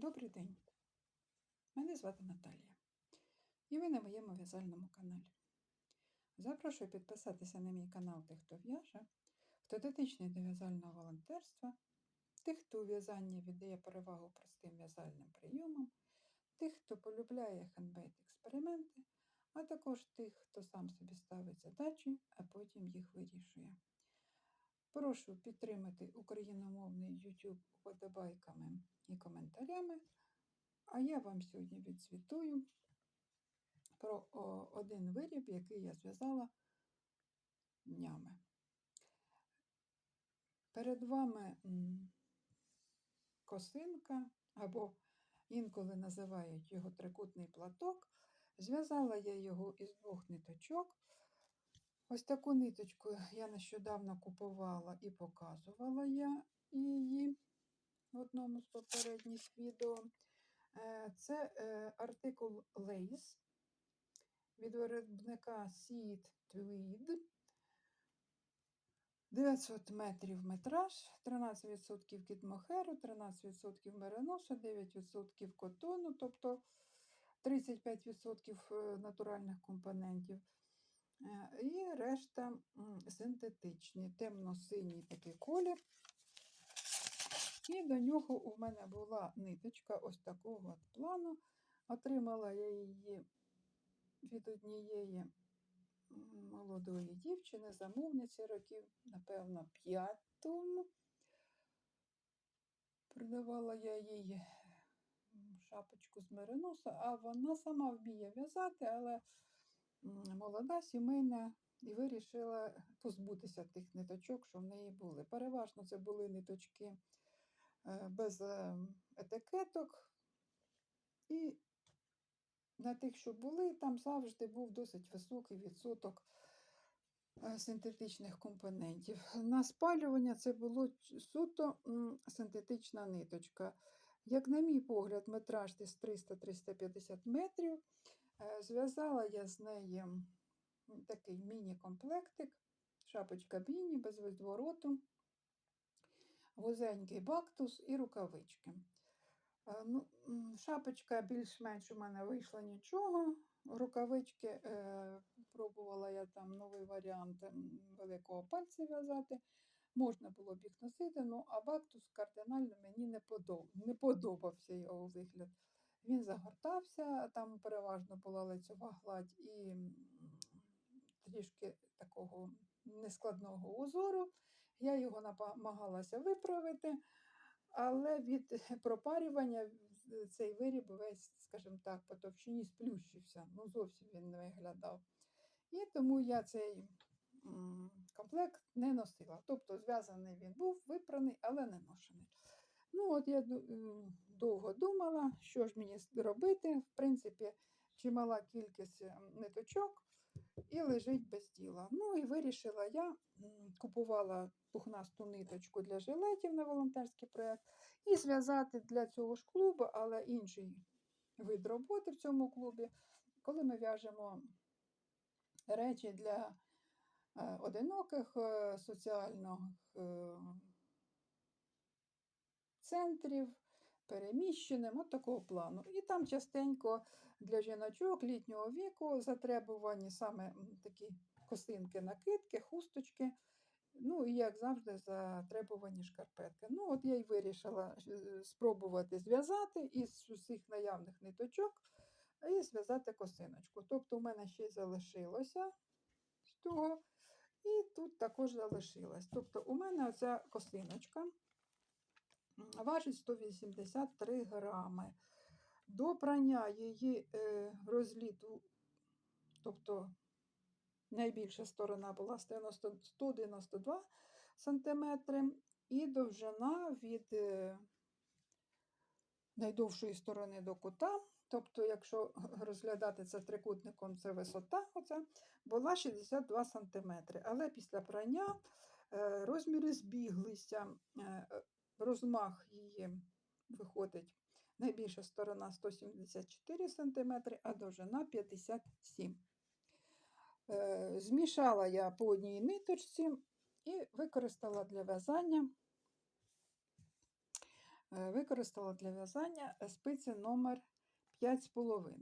Добрий день. Мене звати Наталія. І ви на моєму в'язальному каналі. Запрошую підписатися на мій канал тих, хто в'яже, хто дотичний до в'язального волонтерства, тих, хто у в'язанні віддає перевагу простим в'язальним прийомам, тих, хто полюбляє хендмейд експерименти, а також тих, хто сам собі ставить задачі, а потім їх вирішує. Прошу підтримати україномовний YouTube вподобайками і коментарями. А я вам сьогодні відзвітую про один виріб, який я зв'язала днями. Перед вами косинка, або інколи називають його трикутний платок. Зв'язала я його із двох ниточок. Ось таку ниточку я нещодавно купувала і показувала я її в одному з попередніх відео. Е, Це е, артикул Lace від виробника Seed Tweed. 900 метрів метраж, 13% кітмохеру, 13% мериносу, 9% котону, тобто 35% натуральних компонентів. Е, І решта синтетичні, темно-синій такий колір. І до нього у мене була ниточка ось такого от плану. Отримала я її від однієї молодої дівчини, замовниці років, напевно, п'ять тому. Продавала я їй шапочку з мериноса, а вона сама вміє в'язати, але молода, сімейна, і вирішила позбутися тих ниточок, що в неї були. Переважно це були ниточки е, без е, етикеток. І на тих, що були, там завжди був досить високий відсоток е, синтетичних компонентів. На спалювання це було суто синтетична ниточка. Як на мій погляд, метраж десь 300-350 метрів. Е, Зв'язала я з неї такий міні-комплектик, шапочка біні без відвороту, вузенький бактус і рукавички. Е, Ну, шапочка більш-менш у мене вийшла нічого. Рукавички е, пробувала я там новий варіант великого пальця в'язати. Можна було б їх носити, ну а бактус кардинально мені не подобався його вигляд. Він загортався, там переважно була лицьова гладь і трішки такого нескладного узору. Я його намагалася виправити, але від пропарювання цей виріб весь, скажімо так, по товщині сплющився. Ну, зовсім він не виглядав. І тому я цей комплект не носила. Тобто зв'язаний він був, випраний, але не ношений. Ну, от я довго думала, що ж мені робити. В принципі, чимала кількість ниточок і лежить без діла. Ну і вирішила я, купувала пухнасту ниточку для жилетів на волонтерський проєкт і зв'язати для цього ж клубу, але інший вид роботи в цьому клубі, коли ми в'яжемо речі для е, одиноких е, соціальних е, центрів, переміщеним, от такого плану. І там частенько для жіночок літнього віку затребувані саме такі косинки, накидки, хусточки. Ну і як завжди, затребувані шкарпетки. Ну, от я й вирішила е, спробувати зв'язати із усіх наявних ниточок і зв'язати косиночку. Тобто, у мене ще й залишилося з того, і тут також залишилось. Тобто, у мене оця косиночка важить 183 грами. До прання її е, розліту, тобто найбільша сторона була 192 см, і довжина від е, найдовшої сторони до кута, тобто, якщо розглядати це трикутником, це висота, оця, була 62 см. Але після прання е, розміри збіглися, розмах її виходить. Найбільша сторона 174 см, а довжина 57 Е, Змішала я по одній ниточці і використала для в'язання е, використала для в'язання спиці номер 5,5.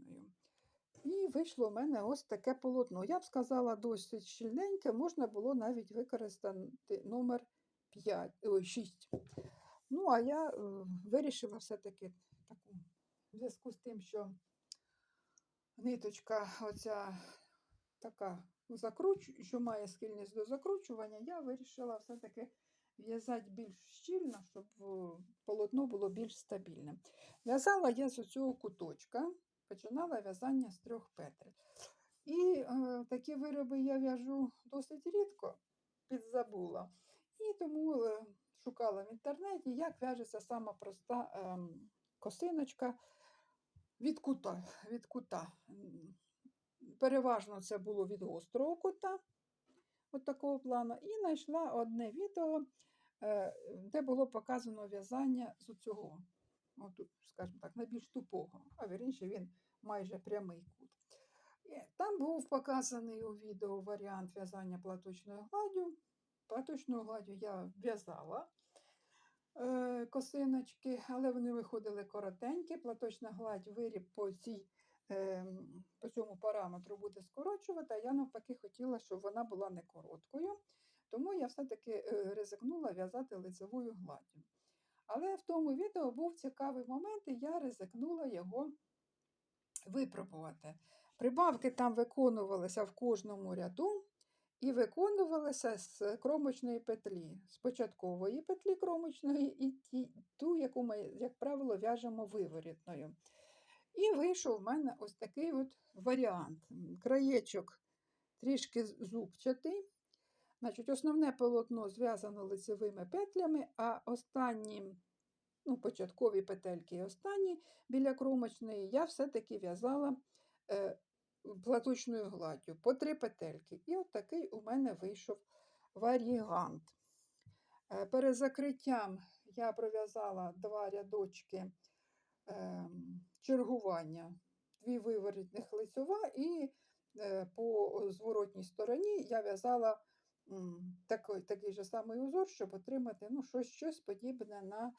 І вийшло в мене ось таке полотно. Я б сказала, досить щільненьке, можна було навіть використати номер 5, ой, 6. Ну, а я е, вирішила все-таки таку, в зв'язку з тим, що ниточка оця така закруч... що має схильність до закручування, я вирішила все-таки в'язати більш щільно, щоб полотно було більш стабільним. В'язала я з цього куточка, починала в'язання з трьох петель. І е, такі вироби я в'яжу досить рідко, підзабула. І тому е, шукала в інтернеті, як в'яжеться сама проста е, косиночка від кута. Від кута. Переважно це було від гострого кута, от такого плану, і знайшла одне відео, е, де було показано в'язання з цього, от, скажімо так, найбільш тупого, а вірніше він майже прямий кут. Там був показаний у відео варіант в'язання платочною гладдю. Платочною гладдю я в'язала е, косиночки, але вони виходили коротенькі. Платочна гладь виріб по, цій, е, по цьому параметру буде скорочувати, а я навпаки хотіла, щоб вона була не короткою. Тому я все-таки е, ризикнула в'язати лицевою гладдю. Але в тому відео був цікавий момент, і я ризикнула його випробувати. Прибавки там виконувалися в кожному ряду і виконувалися з кромочної петлі, з початкової петлі кромочної і ті, ту, яку ми, як правило, в'яжемо виворітною. І вийшов в мене ось такий от варіант. Краєчок трішки зубчатий. Значить, основне полотно зв'язано лицевими петлями, а останні, ну, початкові петельки і останні біля кромочної я все-таки в'язала е, платочною гладдю по три петельки. І от такий у мене вийшов варіант. Е, Перед закриттям я пров'язала два рядочки ем, чергування, дві виворітних лицьова, і е, по зворотній стороні я в'язала такий, такий же самий узор, щоб отримати ну, щось, щось подібне на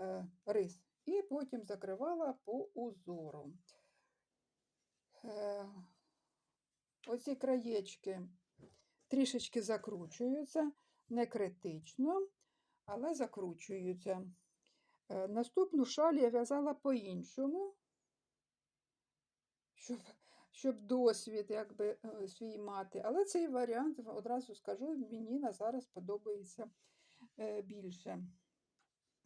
е, рис. І потім закривала по узору. Е, оці краєчки трішечки закручуються, не критично, але закручуються. Е, Наступну шаль я в'язала по-іншому, щоб, щоб досвід якби, е, свій мати. Але цей варіант, одразу скажу, мені на зараз подобається більше.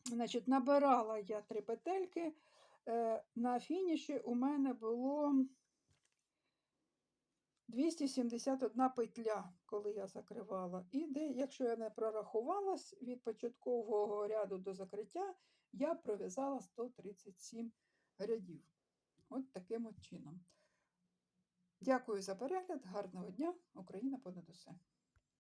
Значить, набирала я три петельки. На фініші у мене було 271 петля, коли я закривала. І де, якщо я не прорахувалась від початкового ряду до закриття, я пров'язала 137 рядів. От таким от чином. Дякую за перегляд, гарного дня! Україна понад усе!